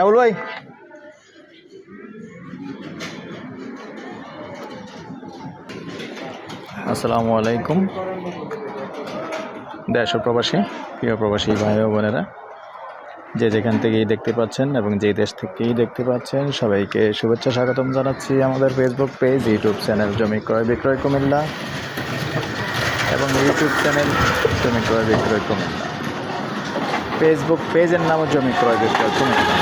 আবুল ভাই। আসসালামু আলাইকুম। দেশ প্রবাসী, প্রিয় প্রবাসী ভাই ও বোনেরা, যে যেখান থেকেই দেখতে পাচ্ছেন এবং যে দেশ থেকেই দেখতে পাচ্ছেন, সবাইকে শুভেচ্ছা স্বাগতম জানাচ্ছি আমাদের ফেসবুক পেজ ইউটিউব চ্যানেল জমি ক্রয় বিক্রয় কুমিল্লা এবং ইউটিউব চ্যানেল জমি ক্রয় বিক্রয় কুমিল্লা। ফেসবুক পেজের নামও জমি ক্রয় বিক্রয় কুমিল্লা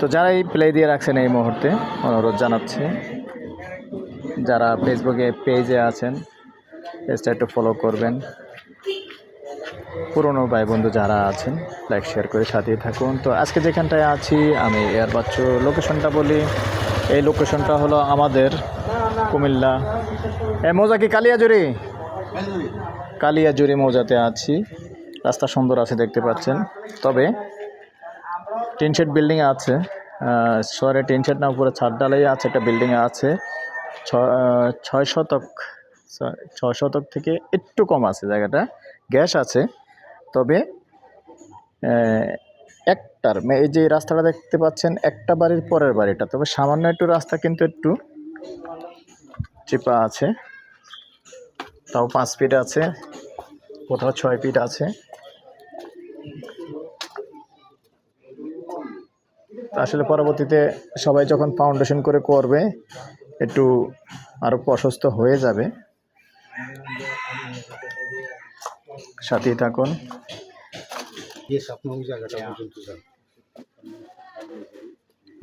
তো যারা এই প্লে দিয়ে রাখছেন এই মুহূর্তে, অনুরোধ জানাচ্ছি, যারা ফেসবুকে পেজে আছেন পেজটা একটু ফলো করবেন। পুরনো ভাই বন্ধু যারা আছেন লাইক শেয়ার করে সাথেই থাকুন। তো আজকে যেখানটায় আছি, আমি এয়ার বাচ্চু লোকেশনটা বলি। এই লোকেশনটা হলো আমাদের কুমিল্লা। এ, মৌজা কি কালিয়াজুরি কালিয়াজুরি মৌজাতে আছি। রাস্তা সুন্দর আছে দেখতে পাচ্ছেন। তবে টিন শেড বিল্ডিং আছে। শহরে টিন শেড না, উপরে ছাদ ডালাই আছে, একটা বিল্ডিং আছে। ছয় শতক ছয়- শতক থেকে একটু কম আছে জায়গাটা। গ্যাস আছে। তবে একটার এই যে রাস্তাটা দেখতে পাচ্ছেন, একটা বাড়ির পরের বাড়িটা। তবে সামান্য একটু রাস্তা কিন্তু একটু চিপা আছে। তাও পাঁচ ফিট আছে কোথাও ছয় ফিট আছে। আসলে পরবর্তীতে সবাই যখন ফাউন্ডেশন করে করবে একটু আরও প্রশস্ত হয়ে যাবে। সাথেই থাকুন।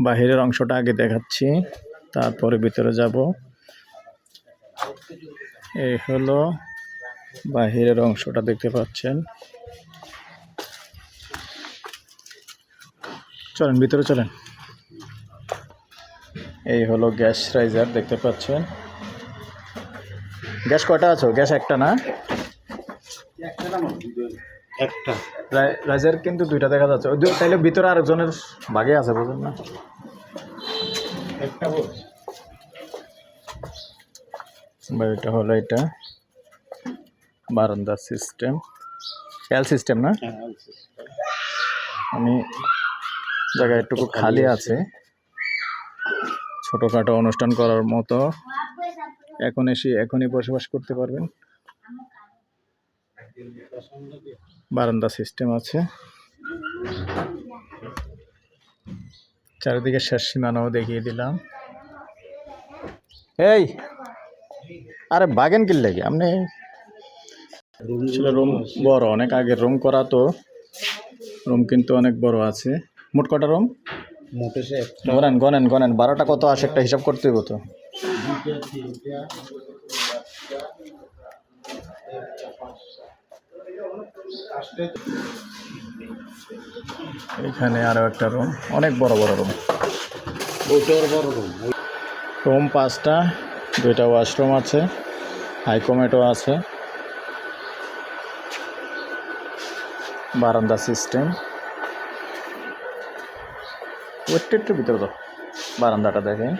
বাহিরের অংশটা আগে দেখাচ্ছি তারপরে ভিতরে যাব। এই হলো বাহিরের অংশটা দেখতে পাচ্ছেন। চলেন, ভিতরে চলেন। এই হলো গ্যাস রাইজার দেখতে পাচ্ছেন। গ্যাস কয়টা আছো? গ্যাস একটা না? একটা। রাই- রাইজার কিন্তু দুইটা দেখা যাচ্ছে। তাইলে ভিতরে আরেকজনের ভাগে আছে, বুঝলেন না? একটা বল বা এটা হলো এটা। বারান্দা সিস্টেম এল সিস্টেম না? আমি জায়গা একটুকু খালি আছে। ছোটোখাটো অনুষ্ঠান করার মতো। এখন এসে এখনই বসবাস করতে পারবেন। বারান্দা সিস্টেম আছে। চারিদিকে শেষ সীমানাও দেখিয়ে দিলাম। এই! আরে বাগেন কিল লাগে আপনি আসলে রুম বড় অনেক আগের রুম করা তো। রুম কিন্তু অনেক বড় আছে। মোট কটা রুম? মোটে গনেন গনেন গনেন বারোটা কত আসে একটা হিসাব করতে হইব তো। এখানে আরও একটা রুম অনেক বড় বড় রুম। ওইটার বড় রুম। রুম পাঁচটা। দুইটা ওয়াশরুম আছে হাইকোমেটো আছে, বারান্দা সিস্টেম। একটু একটু ভিতরে তো বারান্দাটা দেখেন।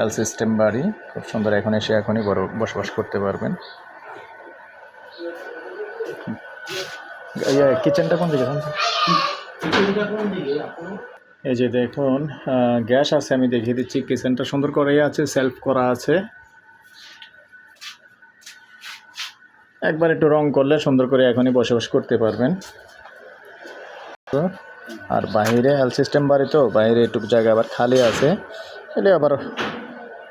এল সিস্টেম বাড়ি, খুব সুন্দর। এখন এসে এখনই বড় বসবাস করতে পারবেন। কিচেনটা কোন দিকে? এই যে দেখুন গ্যাস আছে আমি দেখিয়ে দিচ্ছি কিচেনটা সুন্দর করেই আছে সেলফ করা আছে। একবার একটু রং করলে সুন্দর করে এখনই বসবাস করতে পারবেন। তো, আর বাইরে এল সিস্টেম বাড়ি তো বাইরে একটু জায়গা আবার খালি আছে। এটা আবার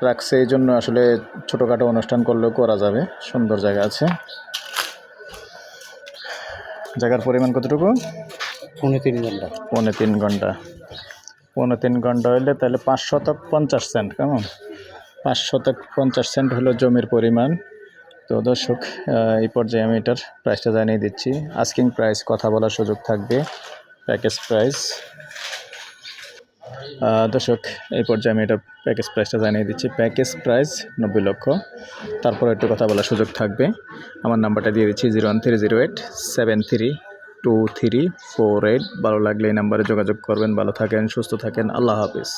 রাখছে এই জন্য আসলে ছোটোখাটো অনুষ্ঠান করলেও করা যাবে সুন্দর জায়গা আছে। জায়গার পরিমাণ কতটুকু? পৌনে তিন ঘণ্টা। পৌনে তিন ঘণ্টা। পৌনে তিন ঘণ্টা হইলে তাহলে পাঁচ শতক পঞ্চাশ সেন্ট, কেমন? পাঁচ শতক পঞ্চাশ সেন্ট হলো জমির পরিমাণ। তো দর্শক এই পর্যায়ে আমি এটার প্রাইসটা জানিয়ে দিচ্ছি। আস্কিং প্রাইস কথা বলার সুযোগ থাকবে। প্যাকেজ প্রাইস দর্শক, এই পর্যায়ে আমি এটা প্যাকেজ প্রাইসটা জানিয়ে দিচ্ছি। প্যাকেজ প্রাইস নব্বই লক্ষ। তারপর একটু কথা বলার সুযোগ থাকবে। আমার নাম্বারটা দিয়ে দিচ্ছি zero one three zero eight seven three two three four eight ভালো লাগলে এই নাম্বারে যোগাযোগ করবেন, ভালো থাকেন, সুস্থ থাকেন। আল্লাহ হাফিজ।